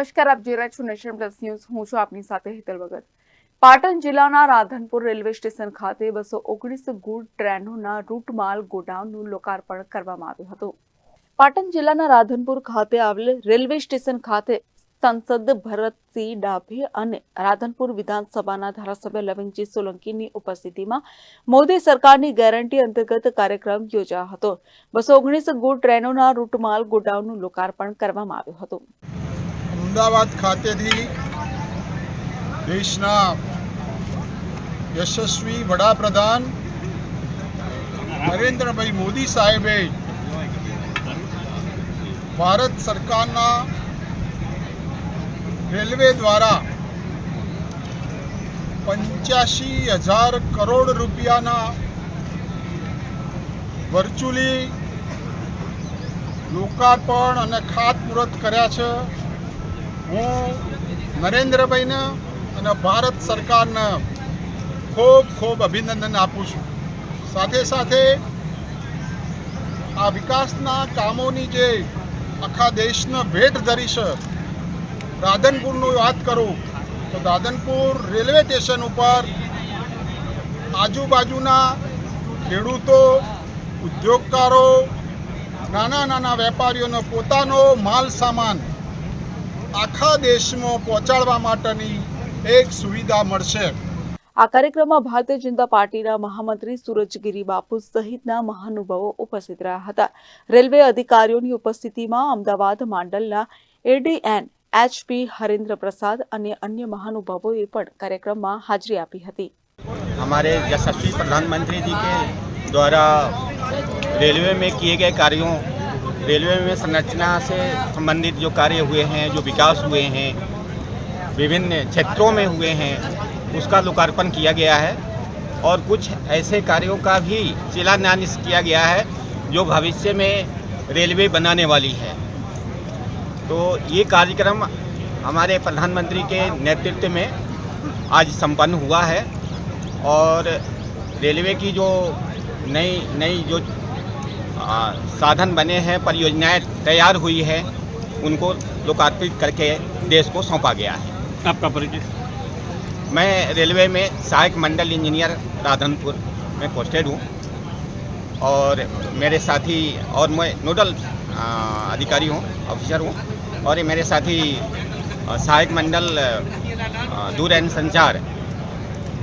નમસ્કાર, આપ જોઈ રહ્યા છો નેશન પ્લસ ન્યૂઝ. હું છું આપની સાથે હેતલ ભગત. પાટણ જિલ્લાના રાધનપુર રેલવે સ્ટેશન ખાતે બસો ઓગણીસ ગુડ ટ્રેનોના રૂટ માલ ગોડાઉનનું લોકાર્પણ કરવામાં આવ્યું હતું. પાટણ જિલ્લાના રાધનપુર ખાતે આવેલ રેલવે સ્ટેશન ખાતે સાંસદ ભરતસિંહ ડાભી અને રાધનપુર વિધાનસભાના ધારાસભ્ય લવિંગજી સોલંકીની ઉપસ્થિતિમાં મોદી સરકારની ગેરંટી અંતર્ગત કાર્યક્રમ યોજાયો હતો. બસો ઓગણીસ ગુડ ટ્રેનોના રૂટમાલ ગોડાઉનનું લોકાર્પણ કરવામાં આવ્યું હતું. અમદાવાદ ખાતેથી દેશના યશસ્વી વડાપ્રધાન નરેન્દ્રભાઈ મોદી સાહેબે ભારત સરકારના રેલવે દ્વારા પંચ્યાસી હજાર કરોડ રૂપિયાના વર્ચ્યુઅલી લોકાર્પણ અને ખાતમુહૂર્ત કર્યા છે. હું નરેન્દ્રભાઈને અને ભારત સરકારને ખૂબ ખૂબ અભિનંદન આપું છું. સાથે સાથે આ વિકાસના કામોની જે આખા દેશને ભેટ ધરી છે, રાધનપુરનું વાત કરું તો રાધનપુર રેલવે સ્ટેશન ઉપર આજુબાજુના ખેડૂતો, ઉદ્યોગકારો, નાના નાના વેપારીઓનો પોતાનો માલ સામાન આખા દેશમાં પહોંચાડવા માટેની એક સુવિધા મળશે આ કાર્યક્રમમાં ભારતીય જનતા પાર્ટીના મહામંત્રી સુરજગીરી બાપુ સહિતના મહાનુભાવો ઉપસ્થિત રહ્યા હતા રેલવે અધિકારીઓની ઉપસ્થિતિમાં અમદાવાદ માંડલના એડીએન એચપી હરેન્દ્ર પ્રસાદ અને અન્ય મહાનુભાવોએ પણ કાર્યક્રમમાં હાજરી આપી હતી हमारे यशस्वी प्रधानमंत्री जी के द्वारा रेलवे में किए गए कार्यों रेलवे में संरचना से संबंधित जो कार्य हुए हैं, जो विकास हुए हैं, विभिन्न क्षेत्रों में हुए हैं, उसका लोकार्पण किया गया है। और कुछ ऐसे कार्यों का भी शिलान्यास किया गया है, जो भविष्य में रेलवे बनाने वाली है। तो ये कार्यक्रम हमारे प्रधानमंत्री के नेतृत्व में आज संपन्न हुआ है। और रेलवे की जो नई नई जो साधन बने हैं परियोजनाएँ तैयार हुई है उनको लोकार्पित करके देश को सौंपा गया है। आपका परिचय? मैं रेलवे में सहायक मंडल इंजीनियर राधनपुर में पोस्टेड हूँ और मेरे साथी और मैं नोडल अधिकारी हूँ ऑफिसर हूँ और ये मेरे साथी सहायक मंडल दूर एंड संचार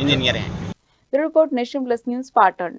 इंजीनियर हैं। Report Nation Plus News Patan.